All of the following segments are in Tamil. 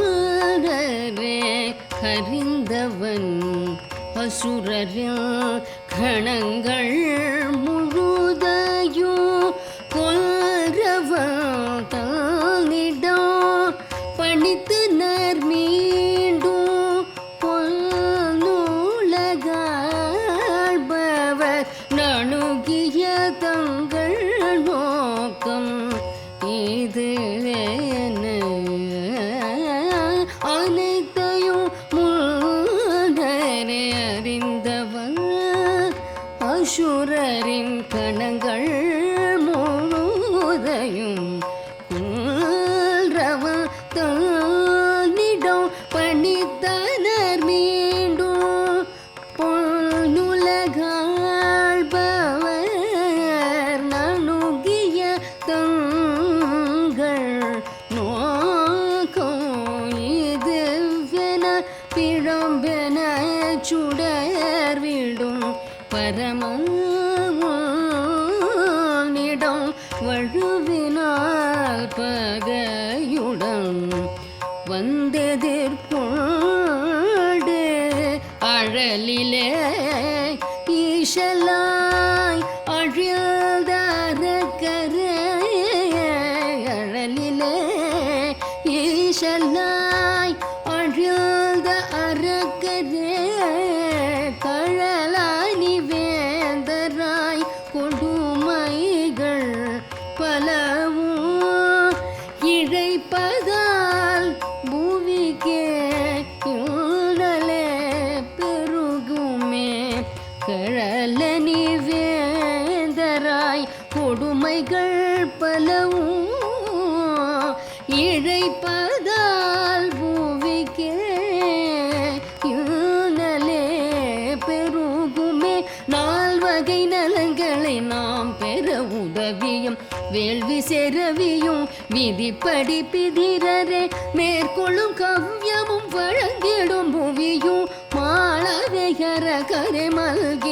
முழுதையுமானரே அறிந்தவன் அசுரரில் கணங்கள் முழுதையும் கொல்றவன் தானிடம் பணித்து நர் மீண்டும் பொல்நூலகாழ்பவர் சுரரின் கணங்கள் முழுதையும் கொல்றவன் தானிடம் பணித்தனர் மீண்டும். பொன்னுலகாழ்பவர் நணுகிய தங்கள் நோக்கோ இதுவென பிழம்பென சுடர் கரமும் நிடம் வழுவினால் பகையுடன் வந்தெதிர்கொண்டு அழலிலே ஈசலாய் அழியதரக்கரே அழலிலே ஈசலாய் அழியத அறக்கரே நீ வேந்தராய் கொடுமைகள் பலவும் இழைப்பதால் பூவிக்கே யூனலே பெருகுமே. நால்வகை நலங்களை நாம் பெற உதவியும் வேள்வி செரவியும் விதிப்படி பிதிரரே. மேற்கொள்ளும் கவ்யமும் வழங்கிடும் புவியும் மாளவேகர கரை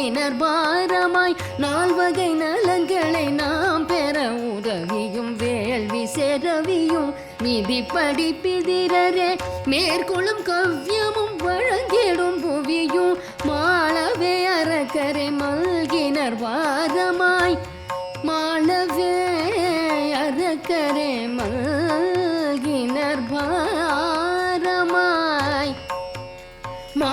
நிணர்பாரமாய் நால்வகை நலங்களை நாம் பெற உதவியும் வேள்வி செரவியும் விதிப்படி பிதிரரே மேற்கொள்ளும் கவ்யமும் வழங்கிடும் புவியும் மாளவே அறக்கரை மல்கினர் வாரமாய் மாளவே அறக்கரே மல்கினர் பாரமாய். மா